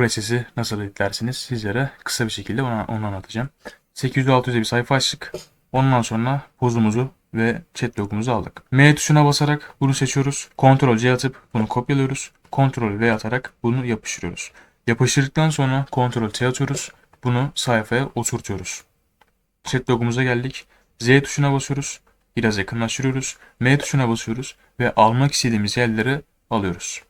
RORS'i nasıl editlersiniz sizlere kısa bir şekilde onu, onu anlatacağım. 800-600'e bir sayfa açtık. Ondan sonra pozumuzu ve chat logumuzu aldık. M tuşuna basarak bunu seçiyoruz. Ctrl C atıp bunu kopyalıyoruz. Ctrl V atarak bunu yapıştırıyoruz. Yapıştırdıktan sonra Ctrl T atıyoruz. Bunu sayfaya oturtuyoruz. Chat logumuza geldik. Z tuşuna basıyoruz. Biraz yakınlaştırıyoruz. M tuşuna basıyoruz ve almak istediğimiz yerleri alıyoruz.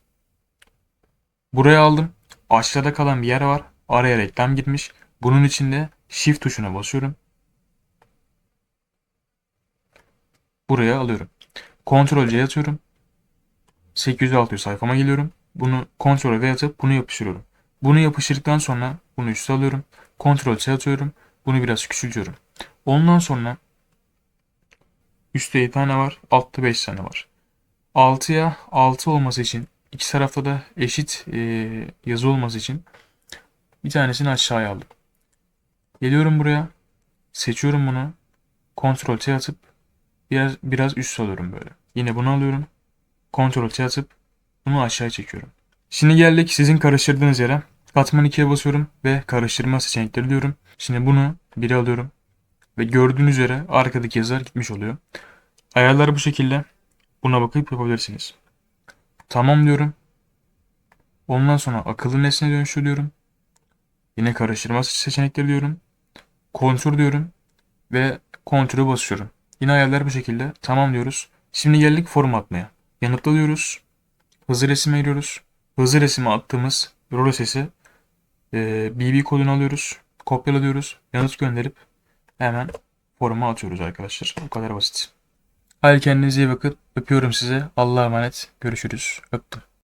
Buraya aldım. Aşağıda kalan bir yer var. Araya reklam girmiş. Bunun içinde Shift tuşuna basıyorum. Buraya alıyorum. Ctrl C atıyorum. 800-600 sayfama geliyorum. Bunu Ctrl V atıp bunu yapıştırıyorum. Bunu yapıştırdıktan sonra bunu üste alıyorum. Ctrl C atıyorum. Bunu biraz küçültüyorum. Ondan sonra üstte 7 tane var. Altta 5 tane var. 6'ya 6 olması için iki tarafta da eşit e, yazı olması için bir tanesini aşağıya aldım. Geliyorum buraya. Seçiyorum bunu. Ctrl T atıp biraz biraz üst alıyorum böyle. Yine bunu alıyorum. Ctrl T atıp bunu aşağı çekiyorum. Şimdi geldik sizin karıştırdığınız yere. Katman 2'ye basıyorum ve karıştırma seçenekleri diyorum. Şimdi bunu 1'e alıyorum. Ve gördüğünüz üzere arkadaki yazılar gitmiş oluyor. Ayarları bu şekilde. Buna bakıp yapabilirsiniz. Tamam diyorum. Ondan sonra akıllı nesne dönüştür diyorum. Yine karıştırma seçenekleri diyorum. Kontrol diyorum. Ve kontrolü basıyorum. Yine ayarlar bu şekilde. Tamam diyoruz. Şimdi geldik form atmaya. Yanıtla diyoruz. Hızlı resime giriyoruz. Hızlı resime attığımız rol sesi e, BB kodunu alıyoruz. Kopyala diyoruz. Yanıt gönderip hemen forma atıyoruz arkadaşlar. Bu kadar basit. Hadi kendinize iyi bakın. Öpüyorum size. Allah'a emanet. Görüşürüz. Öptüm.